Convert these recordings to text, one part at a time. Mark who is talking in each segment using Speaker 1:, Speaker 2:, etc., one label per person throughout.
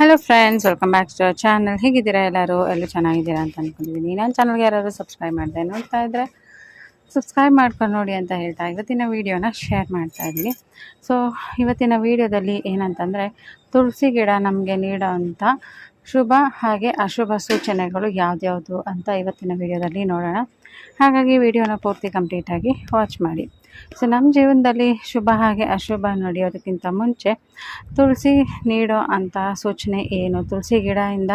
Speaker 1: Hello friends welcome back to channel ಹೇಗಿದ್ದೀರಾ ಎಲ್ಲರೂ? ಎಲ್ಲೂ ಚೆನ್ನಾಗಿದ್ದೀರಾ ಅಂತ ಅಂದ್ಕೊಂಡಿದ್ದೀನಿ ನಾನು ಚಾನಲ್ಗೆ ಯಾರಾದರೂ ಸಬ್ಸ್ಕ್ರೈಬ್ ಮಾಡಿದೆ ನೋಡ್ತಾ ಇದ್ದರೆ ಸಬ್ಸ್ಕ್ರೈಬ್ ಮಾಡ್ಕೊಂಡು ನೋಡಿ ಅಂತ ಹೇಳ್ತಾ ಇವತ್ತಿನ ವೀಡಿಯೋನ ಶೇರ್ ಮಾಡ್ತಾ ಇದ್ದೀನಿ. ಸೊ ಇವತ್ತಿನ ವೀಡಿಯೋದಲ್ಲಿ ಏನಂತಂದರೆ ತುಳಸಿ ಗಿಡ ನಮಗೆ ನೀಡೋವಂಥ ಶುಭ ಹಾಗೆ ಅಶುಭ ಸೂಚನೆಗಳು ಯಾವ್ದ್ಯಾವುದು ಅಂತ ಇವತ್ತಿನ ವೀಡಿಯೋದಲ್ಲಿ ನೋಡೋಣ. ಹಾಗಾಗಿ ವಿಡಿಯೋನ ಪೂರ್ತಿ ಕಂಪ್ಲೀಟಾಗಿ ವಾಚ್ ಮಾಡಿ. ಸೊ ನಮ್ಮ ಜೀವನದಲ್ಲಿ ಶುಭ ಹಾಗೆ ಅಶುಭ ನಡೆಯೋದಕ್ಕಿಂತ ಮುಂಚೆ ತುಳಸಿ ನೀಡೋ ಅಂಥ ಸೂಚನೆ ಏನು? ತುಳಸಿ ಗಿಡದಿಂದ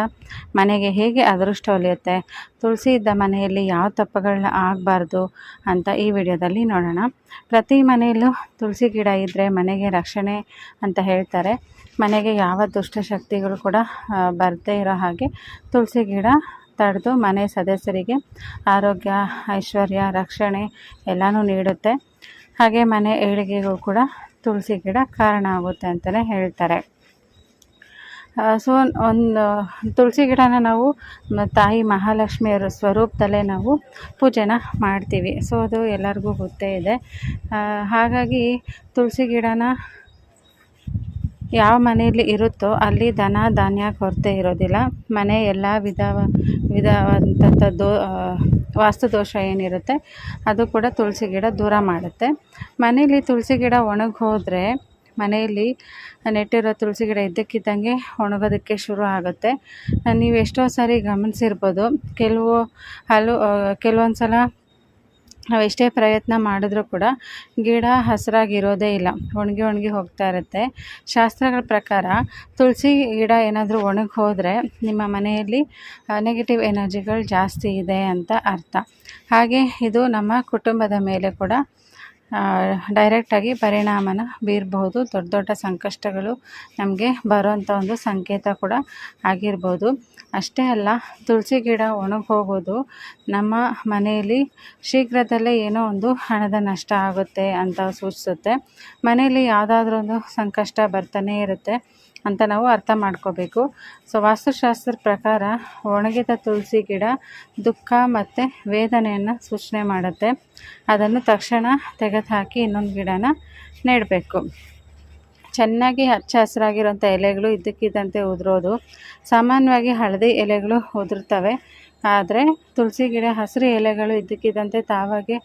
Speaker 1: ಮನೆಗೆ ಹೇಗೆ ಅದೃಷ್ಟ ಒಲಿಯುತ್ತೆ? ತುಳಸಿ ಇದ್ದ ಮನೆಯಲ್ಲಿ ಯಾವ ತಪ್ಪುಗಳನ್ನ ಆಗಬಾರ್ದು ಅಂತ ಈ ವಿಡಿಯೋದಲ್ಲಿ ನೋಡೋಣ. ಪ್ರತಿ ಮನೆಯಲ್ಲೂ ತುಳಸಿ ಗಿಡ ಇದ್ದರೆ ಮನೆಗೆ ರಕ್ಷಣೆ ಅಂತ ಹೇಳ್ತಾರೆ. ಮನೆಗೆ ಯಾವ ದುಷ್ಟಶಕ್ತಿಗಳು ಕೂಡ ಬರದೇ ಇರೋ ಹಾಗೆ ತುಳಸಿ ಗಿಡ ತಡೆದು ಮನೆ ಸದಸ್ಯರಿಗೆ ಆರೋಗ್ಯ, ಐಶ್ವರ್ಯ, ರಕ್ಷಣೆ ಎಲ್ಲನೂ ನೀಡುತ್ತೆ. ಹಾಗೆ ಮನೆ ಏಳಿಗೆಗೂ ಕೂಡ ತುಳಸಿ ಗಿಡ ಕಾರಣ ಆಗುತ್ತೆ ಅಂತಲೇ ಹೇಳ್ತಾರೆ. ಸೊ ಒಂದು ತುಳಸಿ ಗಿಡನ ನಾವು ತಾಯಿ ಮಹಾಲಕ್ಷ್ಮಿಯರ ಸ್ವರೂಪದಲ್ಲೇ ನಾವು ಪೂಜೆನ ಮಾಡ್ತೀವಿ. ಸೊ ಅದು ಎಲ್ಲರಿಗೂ ಗೊತ್ತೇ ಇದೆ. ಹಾಗಾಗಿ ತುಳಸಿ ಗಿಡನ ಯಾವ ಮನೆಯಲ್ಲಿ ಇರುತ್ತೋ ಅಲ್ಲಿ ದನ ಧಾನ್ಯ ಕೊರತೆ ಇರೋದಿಲ್ಲ. ಮನೆ ಎಲ್ಲ ವಿಧ ವಿಧವಾದಂಥ ದೋ ವಾಸ್ತು ದೋಷ ಏನಿರುತ್ತೆ ಅದು ಕೂಡ ತುಳಸಿ ಗಿಡ ದೂರ ಮಾಡುತ್ತೆ. ಮನೆಯಲ್ಲಿ ತುಳಸಿ ಗಿಡ ಒಣಗಿ ಹೋದರೆ ಮನೆಯಲ್ಲಿ ನೆಟ್ಟಿರೋ ತುಳಸಿ ಗಿಡ ಇದ್ದಕ್ಕಿದ್ದಂಗೆ ಒಣಗೋದಕ್ಕೆ ಶುರು ಆಗುತ್ತೆ. ನೀವು ಎಷ್ಟೋ ಸಾರಿ ಗಮನಿಸಿರ್ಬೋದು. ಕೆಲವು ಹಲವು ಕೆಲವೊಂದು ಸಲ ನಾವು ಎಷ್ಟೇ ಪ್ರಯತ್ನ ಮಾಡಿದ್ರೂ ಕೂಡ ಗಿಡ ಹಸಿರಾಗಿರೋದೇ ಇಲ್ಲ, ಒಣಗಿ ಒಣಗಿ ಹೋಗ್ತಾ ಇರುತ್ತೆ. ಶಾಸ್ತ್ರಗಳ ಪ್ರಕಾರ ತುಳಸಿ ಗಿಡ ಏನಾದರೂ ಒಣಗಿ ಹೋದರೆ ನಿಮ್ಮ ಮನೆಯಲ್ಲಿ ನೆಗೆಟಿವ್ ಎನರ್ಜಿಗಳು ಜಾಸ್ತಿ ಇದೆ ಅಂತ ಅರ್ಥ. ಹಾಗೆ ಇದು ನಮ್ಮ ಕುಟುಂಬದ ಮೇಲೆ ಕೂಡ ಡೈರೆಕ್ಟಾಗಿ ಪರಿಣಾಮನ ಬೀರಬಹುದು. ದೊಡ್ಡ ದೊಡ್ಡ ಸಂಕಷ್ಟಗಳು ನಮಗೆ ಬರೋವಂಥ ಒಂದು ಸಂಕೇತ ಕೂಡ ಆಗಿರ್ಬೋದು. ಅಷ್ಟೇ ಅಲ್ಲ, ತುಳಸಿ ಗಿಡ ಒಣಗಿ ಹೋಗೋದು ನಮ್ಮ ಮನೆಯಲ್ಲಿ ಶೀಘ್ರದಲ್ಲೇ ಏನೋ ಒಂದು ಹಣದ ನಷ್ಟ ಆಗುತ್ತೆ ಅಂತ ಸೂಚಿಸುತ್ತೆ. ಮನೆಯಲ್ಲಿ ಯಾವುದಾದ್ರೂ ಒಂದು ಸಂಕಷ್ಟ ಬರ್ತಾನೇ ಇರುತ್ತೆ. ಅಂತ ನಾವು ಅರ್ಥ ಮಾಡ್ಕೋಬೇಕು. ಸೊ ವಾಸ್ತುಶಾಸ್ತ್ರದ ಪ್ರಕಾರ ಒಣಗಿದ ತುಳಸಿ ಗಿಡ ದುಃಖ ಮತ್ತು ವೇದನೆಯನ್ನು ಸೂಚನೆ ಮಾಡುತ್ತೆ. ಅದನ್ನು ತಕ್ಷಣ ತೆಗೆದುಹಾಕಿ ಇನ್ನೊಂದು ಗಿಡನ ನೆಡಬೇಕು. ಚೆನ್ನಾಗಿ ಹಚ್ಚ ಹಸಿರಾಗಿರುವಂಥ ಎಲೆಗಳು ಇದ್ದಕ್ಕಿದ್ದಂತೆ ಉದುರೋದು. ಸಾಮಾನ್ಯವಾಗಿ ಹಳದಿ ಎಲೆಗಳು ಉದುರ್ತವೆ. ಆದರೆ ತುಳಸಿ ಗಿಡ, ಹಸಿರು ಎಲೆಗಳು ಇದ್ದಕ್ಕಿದ್ದಂತೆ ತಾವಾಗೆ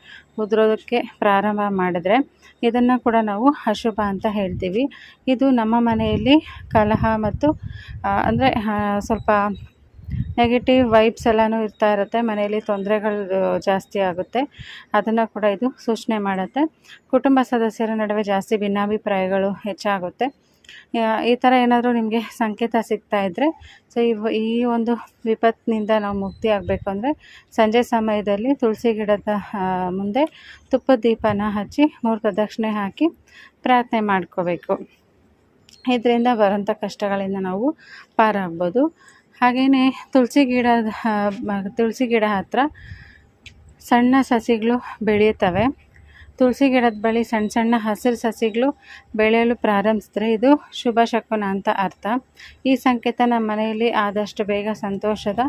Speaker 1: ಉದುರೋದಕ್ಕೆ ಪ್ರಾರಂಭ ಮಾಡಿದ್ರೆ ಇದನ್ನು ಕೂಡ ನಾವು ಅಶುಭ ಅಂತ ಹೇಳ್ತೀವಿ. ಇದು ನಮ್ಮ ಮನೆಯಲ್ಲಿ ಕಲಹ ಮತ್ತು ಅಂದರೆ ಸ್ವಲ್ಪ ನೆಗೆಟಿವ್ ವೈಬ್ಸ್ ಎಲ್ಲನೂ ಇರ್ತಾ ಇರುತ್ತೆ. ಮನೆಯಲ್ಲಿ ತೊಂದರೆಗಳು ಜಾಸ್ತಿ ಆಗುತ್ತೆ. ಅದನ್ನು ಕೂಡ ಇದು ಸೂಚನೆ ಮಾಡುತ್ತೆ. ಕುಟುಂಬ ಸದಸ್ಯರ ನಡುವೆ ಜಾಸ್ತಿ ಭಿನ್ನಾಭಿಪ್ರಾಯಗಳು ಹೆಚ್ಚಾಗುತ್ತೆ. ಈ ಥರ ಏನಾದರೂ ನಿಮಗೆ ಸಂಕೇತ ಸಿಗ್ತಾ ಇದ್ದರೆ ಸೊ ಈ ಒಂದು ವಿಪತ್ತಿನಿಂದ ನಾವು ಮುಕ್ತಿ ಆಗಬೇಕು ಅಂದರೆ, ಸಂಜೆ ಸಮಯದಲ್ಲಿ ತುಳಸಿ ಗಿಡದ ಮುಂದೆ ತುಪ್ಪದ ದೀಪನ ಹಚ್ಚಿ ಮೂರು ಪ್ರದಕ್ಷಿಣೆ ಹಾಕಿ ಪ್ರಾರ್ಥನೆ ಮಾಡ್ಕೋಬೇಕು. ಇದರಿಂದ ಬರೋಂಥ ಕಷ್ಟಗಳಿಂದ ನಾವು ಪಾರಾಗ್ಬೋದು. ಹಾಗೆಯೇ ತುಳಸಿ ಗಿಡದ ತುಳಸಿ ಗಿಡ ಹತ್ತಿರ ಸಣ್ಣ ಸಸಿಗಳು ಬೆಳೆಯುತ್ತವೆ ತುಳಸಿ ಗಿಡದ ಬಳಿ ಸಣ್ಣ ಸಣ್ಣ ಹಸಿರು ಸಸಿಗಳು ಬೆಳೆಯಲು ಪ್ರಾರಂಭಿಸಿದ್ರೆ ಇದು ಶುಭ ಶಕುನ ಅಂತ ಅರ್ಥ. ಈ ಸಂಕೇತ ನಮ್ಮ ಮನೆಯಲ್ಲಿ ಆದಷ್ಟು ಬೇಗ ಸಂತೋಷದ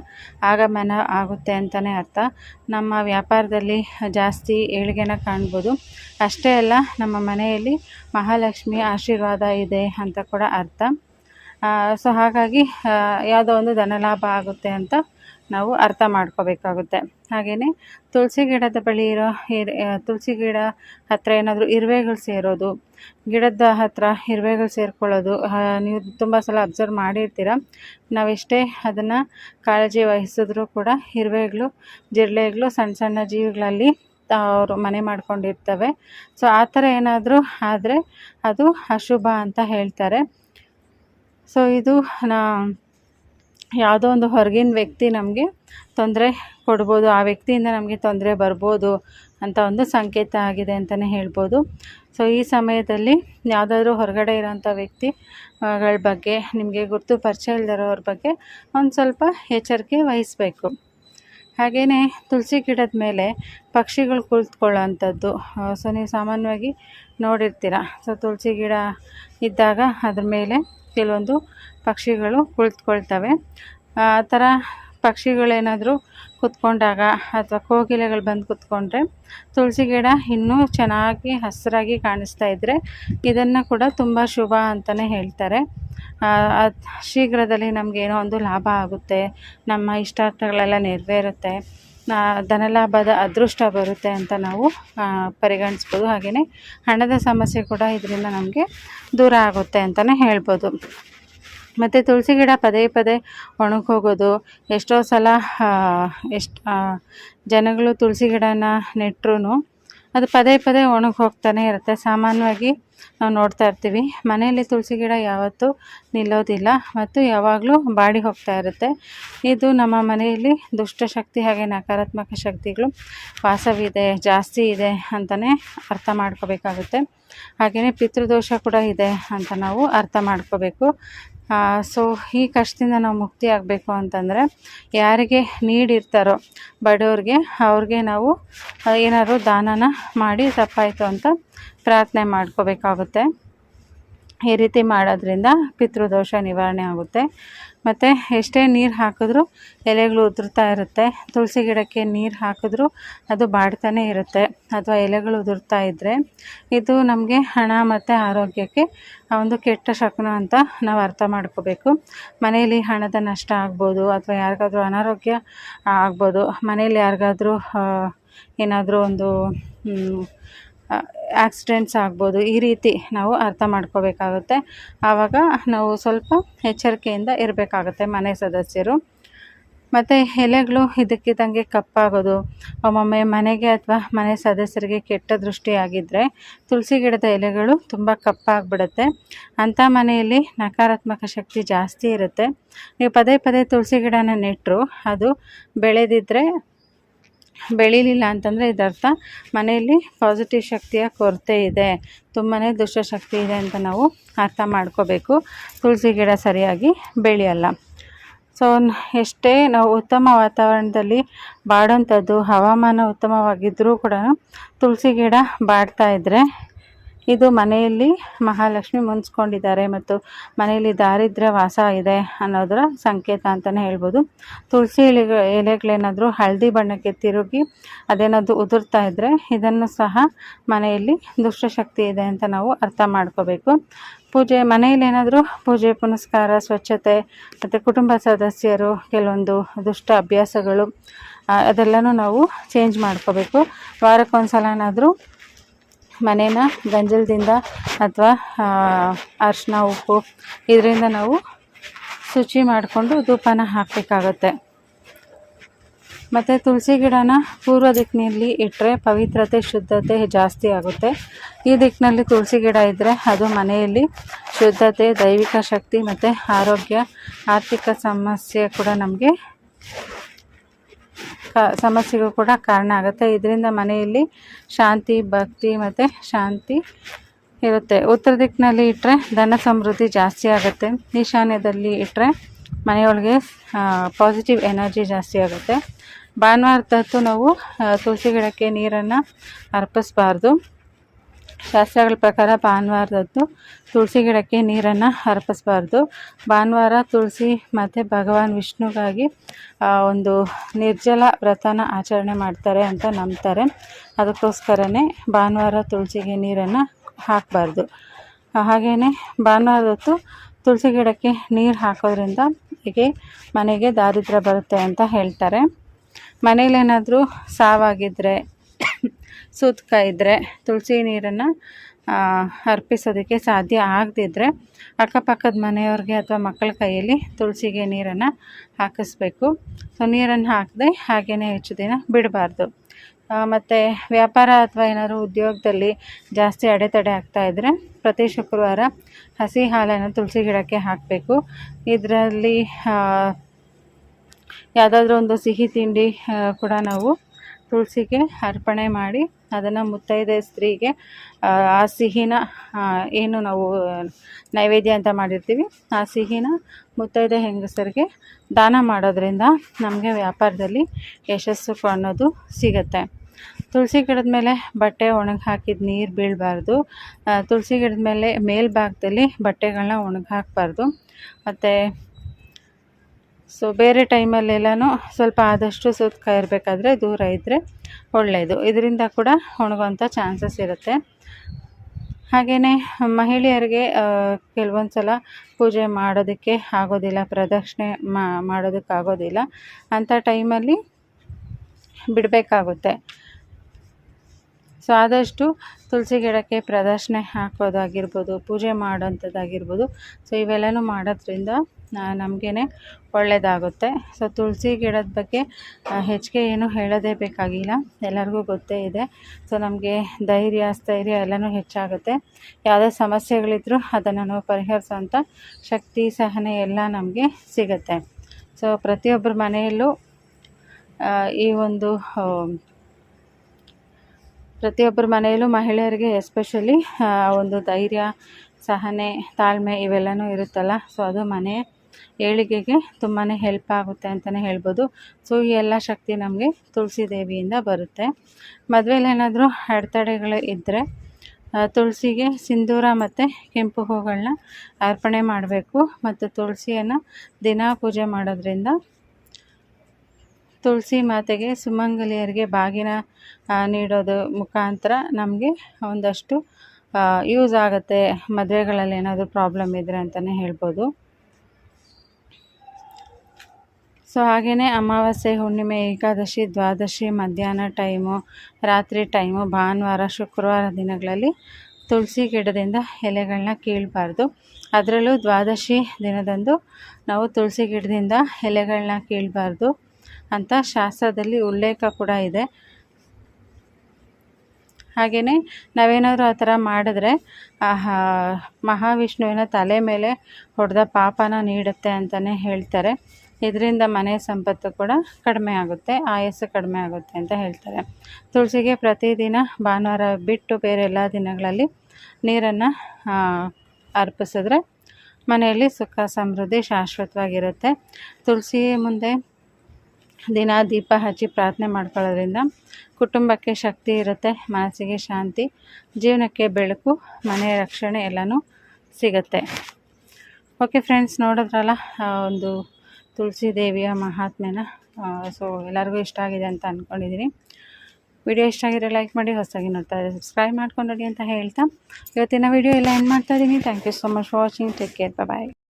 Speaker 1: ಆಗಮನ ಆಗುತ್ತೆ ಅಂತಲೇ ಅರ್ಥ. ನಮ್ಮ ವ್ಯಾಪಾರದಲ್ಲಿ ಜಾಸ್ತಿ ಏಳಿಗೆನ ಕಾಣ್ಬೋದು. ಅಷ್ಟೇ ಅಲ್ಲ, ನಮ್ಮ ಮನೆಯಲ್ಲಿ ಮಹಾಲಕ್ಷ್ಮಿ ಆಶೀರ್ವಾದ ಇದೆ ಅಂತ ಕೂಡ ಅರ್ಥ. ಸೊ ಹಾಗಾಗಿ ಯಾವುದೋ ಒಂದು ಧನಲಾಭ ಆಗುತ್ತೆ ಅಂತ ನಾವು ಅರ್ಥ ಮಾಡ್ಕೋಬೇಕಾಗುತ್ತೆ. ಹಾಗೆಯೇ ತುಳಸಿ ಗಿಡದ ಬಳಿ ಇರೋ ತುಳಸಿ ಗಿಡ ಹತ್ತಿರ ಏನಾದರೂ ಇರುವೆಗಳು ಸೇರೋದು, ಗಿಡದ ಹತ್ತಿರ ಇರುವೆಗಳು ಸೇರ್ಕೊಳ್ಳೋದು ನೀವು ತುಂಬ ಸಲ ಅಬ್ಸರ್ವ್ ಮಾಡಿರ್ತೀರ? ನಾವೆಷ್ಟೇ ಅದನ್ನು ಕಾಳಜಿ ವಹಿಸಿದ್ರೂ ಕೂಡ ಇರುವೆಗಳು, ಜಿರಳೆಗಳು, ಸಣ್ಣ ಸಣ್ಣ ಜೀವಿಗಳಲ್ಲಿ ಅವರು ಮನೆ ಮಾಡ್ಕೊಂಡಿರ್ತವೆ. ಸೊ ಆ ಥರ ಏನಾದರೂ ಆದರೆ ಅದು ಅಶುಭ ಅಂತ ಹೇಳ್ತಾರೆ. ಸೊ ಇದು ನಾ ಯಾವುದೋ ಒಂದು ಹೊರಗಿನ ವ್ಯಕ್ತಿ ನಮಗೆ ತೊಂದರೆ ಕೊಡ್ಬೋದು, ಆ ವ್ಯಕ್ತಿಯಿಂದ ನಮಗೆ ತೊಂದರೆ ಬರ್ಬೋದು ಅಂತ ಒಂದು ಸಂಕೇತ ಆಗಿದೆ ಅಂತಲೇ ಹೇಳ್ಬೋದು. ಸೊ ಈ ಸಮಯದಲ್ಲಿ ಯಾವುದಾದ್ರೂ ಹೊರಗಡೆ ಇರೋಂಥ ವ್ಯಕ್ತಿಗಳ ಬಗ್ಗೆ, ನಿಮಗೆ ಗುರುತು ಪರಿಚಯ ಇಲ್ದಿರೋರ ಬಗ್ಗೆ ಒಂದು ಸ್ವಲ್ಪ ಎಚ್ಚರಿಕೆ ವಹಿಸಬೇಕು. ಹಾಗೆಯೇ ತುಳಸಿ ಗಿಡದ ಮೇಲೆ ಪಕ್ಷಿಗಳು ಕುಳಿತುಕೊಳ್ಳೋ ಅಂಥದ್ದು ಸೊ ನೀವು ಸಾಮಾನ್ಯವಾಗಿ ನೋಡಿರ್ತೀರ. ಸೊ ತುಳಸಿ ಗಿಡ ಇದ್ದಾಗ ಅದ್ರ ಮೇಲೆ ಕೆಲವೊಂದು ಪಕ್ಷಿಗಳು ಕುಳಿತುಕೊಳ್ತವೆ. ಆ ಥರ ಪಕ್ಷಿಗಳೇನಾದರೂ ಕುತ್ಕೊಂಡಾಗ ಅಥವಾ ಕೋಗಿಲೆಗಳು ಬಂದು ಕುತ್ಕೊಂಡ್ರೆ ತುಳಸಿ ಗಿಡ ಇನ್ನೂ ಚೆನ್ನಾಗಿ ಹಸಿರಾಗಿ ಕಾಣಿಸ್ತಾ ಇದ್ದರೆ ಇದನ್ನು ಕೂಡ ತುಂಬ ಶುಭ ಅಂತಲೇ ಹೇಳ್ತಾರೆ. ಶೀಘ್ರದಲ್ಲಿ ನಮಗೇನೋ ಒಂದು ಲಾಭ ಆಗುತ್ತೆ, ನಮ್ಮ ಇಷ್ಟಾರ್ಥಗಳೆಲ್ಲ ನೆರವೇರುತ್ತೆ ಧನಲಾಭದ ಅದೃಷ್ಟ ಬರುತ್ತೆ ಅಂತ ನಾವು ಪರಿಗಣಿಸ್ಬೋದು. ಹಾಗೆಯೇ ಹಣದ ಸಮಸ್ಯೆ ಕೂಡ ಇದರಿಂದ ನಮಗೆ ದೂರ ಆಗುತ್ತೆ ಅಂತಲೇ ಹೇಳ್ಬೋದು. ಮತ್ತು ತುಳಸಿ ಗಿಡ ಪದೇ ಪದೇ ಒಣಗೋಗೋದು ಎಷ್ಟೋ ಸಲ ಎಷ್ಟು ಜನಗಳು ತುಳಸಿ ಗಿಡನ ನೆಟ್ಟರು ಅದು ಪದೇ ಪದೇ ಒಣಗಿ ಹೋಗ್ತಾನೆ ಇರುತ್ತೆ. ಸಾಮಾನ್ಯವಾಗಿ ನಾವು ನೋಡ್ತಾ ಇರ್ತೀವಿ. ಮನೆಯಲ್ಲಿ ತುಳಸಿ ಗಿಡ ಯಾವತ್ತೂ ನಿಲ್ಲೋದಿಲ್ಲ ಮತ್ತು ಯಾವಾಗಲೂ ಬಾಡಿ ಹೋಗ್ತಾ ಇರುತ್ತೆ. ಇದು ನಮ್ಮ ಮನೆಯಲ್ಲಿ ದುಷ್ಟಶಕ್ತಿ ಹಾಗೆ ನಕಾರಾತ್ಮಕ ಶಕ್ತಿಗಳು ವಾಸವಿದೆ ಜಾಸ್ತಿ ಇದೆ ಅಂತಲೇ ಅರ್ಥ ಮಾಡ್ಕೋಬೇಕಾಗುತ್ತೆ. ಹಾಗೆಯೇ ಪಿತೃದೋಷ ಕೂಡ ಇದೆ ಅಂತ ನಾವು ಅರ್ಥ ಮಾಡ್ಕೋಬೇಕು. ಸೊ ಈ ಕಷ್ಟದಿಂದ ನಾವು ಮುಕ್ತಿ ಆಗಬೇಕು ಅಂತಂದರೆ ಯಾರಿಗೆ ನೀಡಿರ್ತಾರೋ ಬಡವ್ರಿಗೆ ಅವ್ರಿಗೆ ನಾವು ಏನಾದ್ರು ದಾನನ ಮಾಡಿ ತಪ್ಪಾಯಿತು ಅಂತ ಪ್ರಾರ್ಥನೆ ಮಾಡ್ಕೋಬೇಕಾಗುತ್ತೆ. ಈ ರೀತಿ ಮಾಡೋದ್ರಿಂದ ಪಿತೃದೋಷ ನಿವಾರಣೆ ಆಗುತ್ತೆ. ಮತ್ತು ಎಷ್ಟೇ ನೀರು ಹಾಕಿದ್ರೂ ಎಲೆಗಳು ಉದುರ್ತಾ ಇರುತ್ತೆ. ತುಳಸಿ ಗಿಡಕ್ಕೆ ನೀರು ಹಾಕಿದ್ರೂ ಅದು ಬಾಡ್ತಾನೆ ಇರುತ್ತೆ. ಅಥವಾ ಎಲೆಗಳು ಉದುರ್ತಾ ಇದ್ದರೆ ಇದು ನಮಗೆ ಹಣ ಮತ್ತು ಆರೋಗ್ಯಕ್ಕೆ ಒಂದು ಕೆಟ್ಟ ಶಕುನ ಅಂತ ನಾವು ಅರ್ಥ ಮಾಡ್ಕೋಬೇಕು. ಮನೆಯಲ್ಲಿ ಹಣದ ನಷ್ಟ ಆಗ್ಬೋದು ಅಥವಾ ಯಾರಿಗಾದರೂ ಅನಾರೋಗ್ಯ ಆಗ್ಬೋದು. ಮನೆಯಲ್ಲಿ ಯಾರಿಗಾದರೂ ಏನಾದರೂ ಒಂದು ಆಕ್ಸಿಡೆಂಟ್ಸ್ ಆಗ್ಬೋದು, ಈ ರೀತಿ ನಾವು ಅರ್ಥ ಮಾಡ್ಕೋಬೇಕಾಗುತ್ತೆ. ಆವಾಗ ನಾವು ಸ್ವಲ್ಪ ಎಚ್ಚರಿಕೆಯಿಂದ ಇರಬೇಕಾಗುತ್ತೆ ಮನೆ ಸದಸ್ಯರು. ಮತ್ತು ಎಲೆಗಳು ಇದಕ್ಕಿದ್ದಂಗೆ ಕಪ್ಪಾಗೋದು, ಒಮ್ಮೊಮ್ಮೆ ಮನೆಗೆ ಅಥವಾ ಮನೆ ಸದಸ್ಯರಿಗೆ ಕೆಟ್ಟ ದೃಷ್ಟಿಯಾಗಿದ್ದರೆ ತುಳಸಿ ಗಿಡದ ಎಲೆಗಳು ತುಂಬ ಕಪ್ಪಾಗಿಬಿಡುತ್ತೆ. ಅಂಥ ಮನೆಯಲ್ಲಿ ನಕಾರಾತ್ಮಕ ಶಕ್ತಿ ಜಾಸ್ತಿ ಇರುತ್ತೆ. ನೀವು ಪದೇ ಪದೇ ತುಳಸಿ ಗಿಡನ ನೆಟ್ಟರು ಅದು ಬೆಳೆದಿದ್ದರೆ ಬೆಳೀಲಿಲ್ಲ ಅಂತಂದರೆ ಇದರ್ಥ ಮನೆಯಲ್ಲಿ ಪಾಸಿಟಿವ್ ಶಕ್ತಿಯ ಕೊರತೆ ಇದೆ. ತುಂಬಾ ದುಷ್ಟಶಕ್ತಿ ಇದೆ ಅಂತ ನಾವು ಅರ್ಥ ಮಾಡ್ಕೋಬೇಕು. ತುಳಸಿ ಗಿಡ ಸರಿಯಾಗಿ ಬೆಳೆಯಲ್ಲ. ಸೊ ಎಷ್ಟೇ ನಾವು ಉತ್ತಮ ವಾತಾವರಣದಲ್ಲಿ ಬಾಡೋಂಥದ್ದು ಹವಾಮಾನ ಉತ್ತಮವಾಗಿದ್ದರೂ ಕೂಡ ತುಳಸಿ ಗಿಡ ಬಾಡ್ತಾ ಇದ್ದರೆ ಇದು ಮನೆಯಲ್ಲಿ ಮಹಾಲಕ್ಷ್ಮಿ ಮುನ್ಸ್ಕೊಂಡಿದ್ದಾರೆ ಮತ್ತು ಮನೆಯಲ್ಲಿ ದಾರಿದ್ರ್ಯ ವಾಸ ಇದೆ ಅನ್ನೋದರ ಸಂಕೇತ ಅಂತಲೇ ಹೇಳ್ಬೋದು. ತುಳಸಿ ಎಲೆ, ಎಲೆಗಳೇನಾದರೂ ಹಳದಿ ಬಣ್ಣಕ್ಕೆ ತಿರುಗಿ ಅದೇನಾದರೂ ಉದುರ್ತಾ ಇದ್ದರೆ ಇದನ್ನು ಸಹ ಮನೆಯಲ್ಲಿ ದುಷ್ಟಶಕ್ತಿ ಇದೆ ಅಂತ ನಾವು ಅರ್ಥ ಮಾಡ್ಕೋಬೇಕು. ಪೂಜೆ, ಮನೆಯಲ್ಲಿ ಏನಾದರೂ ಪೂಜೆ, ಪುನಸ್ಕಾರ, ಸ್ವಚ್ಛತೆ ಮತ್ತು ಕುಟುಂಬ ಸದಸ್ಯರು, ಕೆಲವೊಂದು ದುಷ್ಟ ಅಭ್ಯಾಸಗಳು ಅದೆಲ್ಲನೂ ನಾವು ಚೇಂಜ್ ಮಾಡ್ಕೋಬೇಕು. ವಾರಕ್ಕೊಂದು ಸಲನಾದರೂ ಮನೇನ ಗಂಜಲದಿಂದ ಅಥವಾ ಅರಿಶಿನ, ಉಪ್ಪು ಇದರಿಂದ ನಾವು ಶುಚಿ ಮಾಡಿಕೊಂಡು ಧೂಪನ ಹಾಕಬೇಕಾಗತ್ತೆ. ಮತ್ತು ತುಳಸಿ ಗಿಡನ ಪೂರ್ವ ದಿಕ್ಕಿನಲ್ಲಿ ಇಟ್ಟರೆ ಪವಿತ್ರತೆ, ಶುದ್ಧತೆ ಜಾಸ್ತಿ ಆಗುತ್ತೆ. ಈ ದಿಕ್ಕಿನಲ್ಲಿ ತುಳಸಿ ಗಿಡ ಇದ್ದರೆ ಅದು ಮನೆಯಲ್ಲಿ ಶುದ್ಧತೆ, ದೈವಿಕ ಶಕ್ತಿ ಮತ್ತು ಆರೋಗ್ಯ, ಆರ್ಥಿಕ ಸಮಸ್ಯೆ ಕೂಡ ನಮಗೆ ಸಮಸ್ಯೆಗೂ ಕೂಡ ಕಾರಣ ಆಗುತ್ತೆ. ಇದರಿಂದ ಮನೆಯಲ್ಲಿ ಶಾಂತಿ, ಭಕ್ತಿ ಮತ್ತು ಶಾಂತಿ ಇರುತ್ತೆ. ಉತ್ತರ ದಿಕ್ಕಿನಲ್ಲಿ ಇಟ್ಟರೆ ಧನ ಸಮೃದ್ಧಿ ಜಾಸ್ತಿ ಆಗುತ್ತೆ. ಈಶಾನ್ಯದಲ್ಲಿ ಇಟ್ಟರೆ ಮನೆಯೊಳಗೆ ಪಾಸಿಟಿವ್ ಎನರ್ಜಿ ಜಾಸ್ತಿ ಆಗುತ್ತೆ. ಭಾನುವಾರದತ್ತು ನಾವು ತುಳಸಿ ಗಿಡಕ್ಕೆ ನೀರನ್ನು ಅರ್ಪಿಸ್ಬಾರ್ದು. ಶಾಸ್ತ್ರಗಳ ಪ್ರಕಾರ ಭಾನುವಾರದ್ದು ತುಳಸಿ ಗಿಡಕ್ಕೆ ನೀರನ್ನು ಅರ್ಪಿಸ್ಬಾರ್ದು. ಭಾನುವಾರ ತುಳಸಿ ಮತ್ತು ಭಗವಾನ್ ವಿಷ್ಣುಗಾಗಿ ಒಂದು ನಿರ್ಜಲ ವ್ರತನ ಆಚರಣೆ ಮಾಡ್ತಾರೆ ಅಂತ ನಂಬ್ತಾರೆ. ಅದಕ್ಕೋಸ್ಕರನೇ ಭಾನುವಾರ ತುಳಸಿಗೆ ನೀರನ್ನು ಹಾಕಬಾರ್ದು. ಹಾಗೆಯೇ ಭಾನುವಾರದತ್ತು ತುಳಸಿ ಗಿಡಕ್ಕೆ ನೀರು ಹಾಕೋದ್ರಿಂದ ಹೀಗೆ ಮನೆಗೆ ದಾರಿದ್ರ್ಯ ಬರುತ್ತೆ ಅಂತ ಹೇಳ್ತಾರೆ. ಮನೇಲೇನಾದರೂ ಸಾವಾಗಿದ್ದರೆ ಸೂತಕ ಇದ್ದರೆ ತುಳಸಿ ನೀರನ್ನು ಅರ್ಪಿಸೋದಕ್ಕೆ ಸಾಧ್ಯ ಆಗದಿದ್ದರೆ ಅಕ್ಕಪಕ್ಕದ ಮನೆಯವ್ರಿಗೆ ಅಥವಾ ಮಕ್ಕಳ ಕೈಯಲ್ಲಿ ತುಳಸಿಗೆ ನೀರನ್ನು ಹಾಕಿಸ್ಬೇಕು. ಸೊ, ನೀರನ್ನು ಹಾಕದೆ ಹಾಗೆಯೇ ಹೆಚ್ಚು ದಿನ ಬಿಡಬಾರ್ದು. ಮತ್ತು ವ್ಯಾಪಾರ ಅಥವಾ ಏನಾದರೂ ಉದ್ಯೋಗದಲ್ಲಿ ಜಾಸ್ತಿ ಅಡೆತಡೆ ಆಗ್ತಾಯಿದ್ರೆ ಪ್ರತಿ ಶುಕ್ರವಾರ ಹಸಿ ಹಾಲನ್ನು ತುಳಸಿ ಗಿಡಕ್ಕೆ ಹಾಕಬೇಕು. ಇದರಲ್ಲಿ ಯಾವುದಾದ್ರೂ ಒಂದು ಸಿಹಿ ತಿಂಡಿ ಕೂಡ ನಾವು ತುಳಸಿಗೆ ಅರ್ಪಣೆ ಮಾಡಿ ಅದನ್ನು ಮುತ್ತೈದೆ ಸ್ತ್ರೀಗೆ, ಆ ಸಿಹಿನ ಏನು ನಾವು ನೈವೇದ್ಯ ಅಂತ ಮಾಡಿರ್ತೀವಿ, ಆ ಸಿಹಿನ ಮುತ್ತೈದೆ ಹೆಂಗಸರಿಗೆ ದಾನ ಮಾಡೋದ್ರಿಂದ ನಮಗೆ ವ್ಯಾಪಾರದಲ್ಲಿ ಯಶಸ್ಸು ಅನ್ನೋದು ಸಿಗುತ್ತೆ. ತುಳಸಿ ಗಿಡದ ಮೇಲೆ ಬಟ್ಟೆ ಒಣಗಿ ಹಾಕಿದ ನೀರು ಬೀಳಬಾರ್ದು. ತುಳಸಿ ಗಿಡದ ಮೇಲೆ ಮೇಲ್ಭಾಗದಲ್ಲಿ ಬಟ್ಟೆಗಳನ್ನ ಒಣಗಿ ಹಾಕಬಾರ್ದು ಮತ್ತು ಸೊ ಬೇರೆ ಟೈಮಲ್ಲೆಲ್ಲನೂ ಸ್ವಲ್ಪ ಆದಷ್ಟು ಸುತ್ತ ಇರಬೇಕಾದ್ರೆ ದೂರ ಇದ್ದರೆ ಒಳ್ಳೆಯದು ಇದರಿಂದ ಕೂಡ ಒಣಗುವಂಥ ಚಾನ್ಸಸ್ ಇರುತ್ತೆ. ಹಾಗೆಯೇ ಮಹಿಳೆಯರಿಗೆ ಕೆಲವೊಂದು ಸಲ ಪೂಜೆ ಮಾಡೋದಕ್ಕೆ ಆಗೋದಿಲ್ಲ, ಪ್ರದಕ್ಷಿಣೆ ಮಾಡೋದಕ್ಕಾಗೋದಿಲ್ಲ. ಅಂಥ ಟೈಮಲ್ಲಿ ಬಿಡಬೇಕಾಗುತ್ತೆ. ಸೊ ಆದಷ್ಟು ತುಳಸಿ ಗಿಡಕ್ಕೆ ಪ್ರದರ್ಶನೆ ಹಾಕೋದಾಗಿರ್ಬೋದು ಪೂಜೆ ಮಾಡೋಂಥದ್ದಾಗಿರ್ಬೋದು ಸೊ ಇವೆಲ್ಲನೂ ಮಾಡೋದ್ರಿಂದ ನಮಗೇ ಒಳ್ಳೆಯದಾಗುತ್ತೆ ಸೊ ತುಳಸಿ ಗಿಡದ ಬಗ್ಗೆ ಹೆಚ್ಚಿಗೆ ಏನು ಹೇಳೋದೇ ಬೇಕಾಗಿಲ್ಲ. ಎಲ್ಲರಿಗೂ ಗೊತ್ತೇ ಇದೆ. ಸೊ ನಮಗೆ ಧೈರ್ಯ, ಸ್ಥೈರ್ಯ ಎಲ್ಲನೂ ಹೆಚ್ಚಾಗುತ್ತೆ. ಯಾವುದೇ ಸಮಸ್ಯೆಗಳಿದ್ರೂ ಅದನ್ನು ನಾವು ಪರಿಹರಿಸೋಂಥ ಶಕ್ತಿ, ಸಹನೆ ಎಲ್ಲ ನಮಗೆ ಸಿಗುತ್ತೆ. ಸೊ ಪ್ರತಿಯೊಬ್ಬರ ಮನೆಯಲ್ಲೂ ಈ ಒಂದು ಪ್ರತಿಯೊಬ್ಬರ ಮನೆಯಲ್ಲೂ ಮಹಿಳೆಯರಿಗೆ ಎಸ್ಪೆಷಲಿ ಒಂದು ಧೈರ್ಯ, ಸಹನೆ, ತಾಳ್ಮೆ ಇವೆಲ್ಲವೂ ಇರುತ್ತಲ್ಲ. ಸೊ ಅದು ಮನೆ ಏಳಿಗೆಗೆ ತುಂಬಾ ಹೆಲ್ಪ್ ಆಗುತ್ತೆ ಅಂತಲೇ ಹೇಳ್ಬೋದು. ಸೊ ಈ ಎಲ್ಲ ಶಕ್ತಿ ನಮಗೆ ತುಳಸಿ ದೇವಿಯಿಂದ ಬರುತ್ತೆ. ಮದುವೆಯಲ್ಲಿ ಏನಾದರೂ ಅಡೆತಡೆಗಳು ಇದ್ದರೆ ತುಳಸಿಗೆ ಸಿಂಧೂರ ಮತ್ತು ಕೆಂಪು ಹೂಗಳನ್ನ ಅರ್ಪಣೆ ಮಾಡಬೇಕು. ಮತ್ತು ತುಳಸಿಯನ್ನು ದಿನಾ ಪೂಜೆ ಮಾಡೋದ್ರಿಂದ ತುಳಸಿ ಮಾತೆಗೆ ಸುಮಂಗಲಿಯರಿಗೆ ಬಾಗಿನ ನೀಡೋದು ಮುಖಾಂತರ ನಮಗೆ ಒಂದಷ್ಟು ಯೂಸ್ ಆಗುತ್ತೆ. ಮದುವೆಗಳಲ್ಲಿ ಏನಾದರೂ ಪ್ರಾಬ್ಲಮ್ ಇದ್ದರೆ ಅಂತಲೇ ಹೇಳ್ಬೋದು. ಸೊ ಹಾಗೆಯೇ ಅಮಾವಾಸ್ಯೆ, ಹುಣ್ಣಿಮೆ, ಏಕಾದಶಿ, ದ್ವಾದಶಿ, ಮಧ್ಯಾಹ್ನ ಟೈಮು ರಾತ್ರಿ ಟೈಮು ಭಾನುವಾರ, ಶುಕ್ರವಾರ ದಿನಗಳಲ್ಲಿ ತುಳಸಿ ಗಿಡದಿಂದ ಎಲೆಗಳನ್ನ ಕೀಳಬಾರ್ದು. ಅದರಲ್ಲೂ ದ್ವಾದಶಿ ದಿನದಂದು ನಾವು ತುಳಸಿ ಗಿಡದಿಂದ ಎಲೆಗಳನ್ನ ಕೀಳಬಾರ್ದು. ಅಂತ ಶಾಸ್ತ್ರದಲ್ಲಿ ಉಲ್ಲೇಖ ಕೂಡ ಇದೆ. ಹಾಗೆಯೇ ನಾವೇನಾದರೂ ಆ ಥರ ಮಾಡಿದ್ರೆ ಮಹಾವಿಷ್ಣುವಿನ ತಲೆ ಮೇಲೆ ಹೊಡೆದ ಪಾಪನ ನೀಡುತ್ತೆ ಅಂತಲೇ ಹೇಳ್ತಾರೆ. ಇದರಿಂದ ಮನೆ ಸಂಪತ್ತು ಕೂಡ ಕಡಿಮೆ ಆಗುತ್ತೆ, ಆಯಸ್ಸು ಕಡಿಮೆ ಆಗುತ್ತೆ ಅಂತ ಹೇಳ್ತಾರೆ. ತುಳಸಿಗೆ ಪ್ರತಿದಿನ ಭಾನುವಾರ ಬಿಟ್ಟು ಬೇರೆ ಎಲ್ಲ ದಿನಗಳಲ್ಲಿ ನೀರನ್ನು ಅರ್ಪಿಸಿದ್ರೆ ಮನೆಯಲ್ಲಿ ಸುಖ ಸಮೃದ್ಧಿ ಶಾಶ್ವತವಾಗಿರುತ್ತೆ. ತುಳಸಿ ಮುಂದೆ ದಿನ ದೀಪ ಹಚ್ಚಿ ಪ್ರಾರ್ಥನೆ ಮಾಡ್ಕೊಳ್ಳೋದ್ರಿಂದ ಕುಟುಂಬಕ್ಕೆ ಶಕ್ತಿ ಇರುತ್ತೆ, ಮನಸ್ಸಿಗೆ ಶಾಂತಿ, ಜೀವನಕ್ಕೆ ಬೆಳಕು, ಮನೆ ರಕ್ಷಣೆ ಎಲ್ಲನೂ ಸಿಗುತ್ತೆ. ಓಕೆ ಫ್ರೆಂಡ್ಸ್ ನೋಡಿದ್ರಲ್ಲ ಒಂದು ತುಳಸಿ ದೇವಿಯ ಮಹಾತ್ಮೆನ ಸೊ ಎಲ್ಲರಿಗೂ ಇಷ್ಟ ಆಗಿದೆ ಅಂತ ಅಂದ್ಕೊಂಡಿದ್ದೀನಿ ವಿಡಿಯೋ ಇಷ್ಟ ಆಗಿದ್ರೆ ಲೈಕ್ ಮಾಡಿ, ಹೊಸದಾಗಿ ನೋಡ್ತಾ ಇದ್ದಾರೆ ಸಬ್ಸ್ಕ್ರೈಬ್ ಮಾಡ್ಕೊಂಡು ಅಂತ ಹೇಳ್ತಾ. ಇವತ್ತಿನ ವಿಡಿಯೋ ಎಲ್ಲ ಏನು ಮಾಡ್ತಾ ಇದ್ದೀನಿ thank you so much for watching take care bye